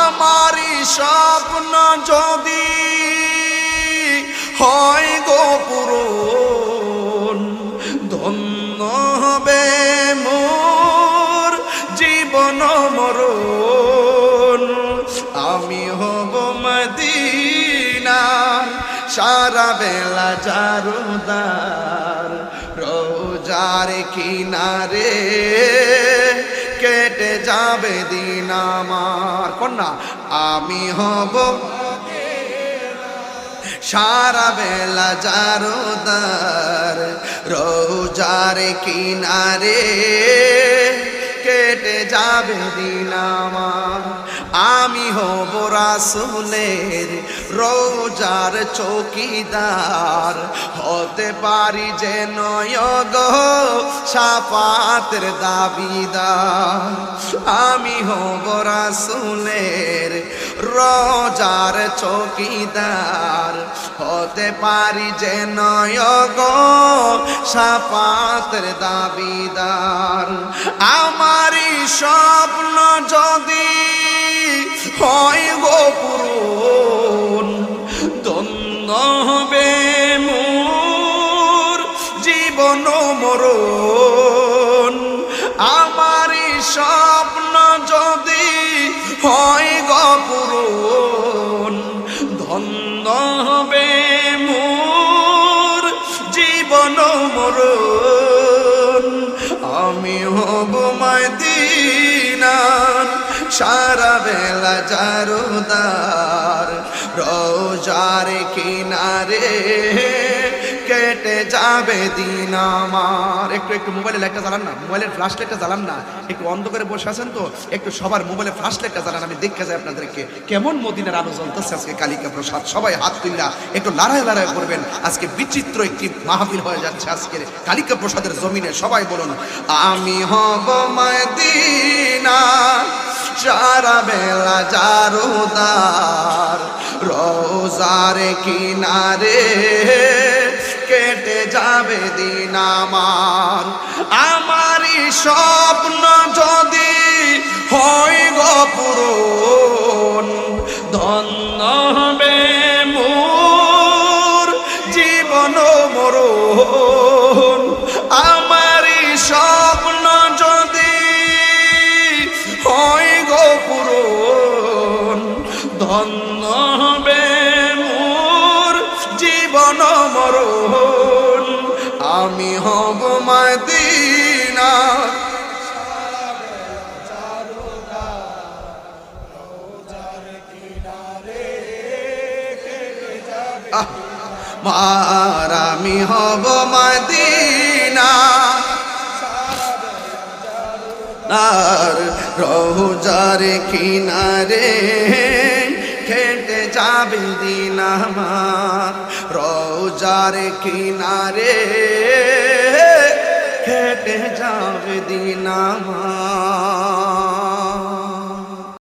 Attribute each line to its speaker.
Speaker 1: আমারই স্বপ্ন যদি হয় গোপুরন ধন্য হবে মোর জীবন মরণ। আমি হব মদিনার সারা বেলা জারুদার, রোজার কিনারে। যাবে দিন আমার। কন্যা, আমি হব সারা বেলা জারোদার, রোজার কিনারে কেটে যাবে দিন আমার। আমি হব রাসুলের রোজার চৌকিদার। হতে পারি যে নয়গ সাপাতের দাবিদার। আমি হব রাসুলের রোজার চৌকিদার। হতে পারি যে নয়গ সাপাতের দাবিদার। আমারই স্বপ্ন যদি হয় গোপুরন দ্বন্দ্ব হবে মোর, জীবন মরণ। আমারই স্বপ্ন যদি হয় গপুরন ধন্য হবে মোর, জীবন মরণ। আমি হব মদিনার সারা বেলা জারুদার রোজার কিনারে কেটে যাবে দিন আমার। একটু একটু মোবাইলে লাইটটা জ্বালান না মোবাইলের ফ্ল্যাশ লাইটটা জ্বালান না। একটু অন্ধ করে বসে আছেন তো, একটু সবার মোবাইলে ফ্ল্যাশ লাইটটা জ্বালান, আমি দেখে যাই আপনাদেরকে কেমন মদিনার আলো জ্বলতেছে আজকে কালিকা প্রসাদ। সবাই হাত তুললা, একটু লড়াই লড়াই করবেন। আজকে বিচিত্র একটি মাহফিল হয়ে যাচ্ছে আজকের কালিকা প্রসাদের জমিনে। সবাই বলুন, আমি হব মদিনা সারা বেলা জারুদার রোজার কিনারে কেটে যাবে দিন আমার। আমারই স্বপ্ন যদি হয় গপুরন ধন্য হবে মোর জীবন মরণ। আমি হব মদিনা। মার, আমি হব মদিনা। আর রোজার কিনারে খেটে যাবে দিন আমার রোজার কিনারে। খেটে যাবে দিন আমার।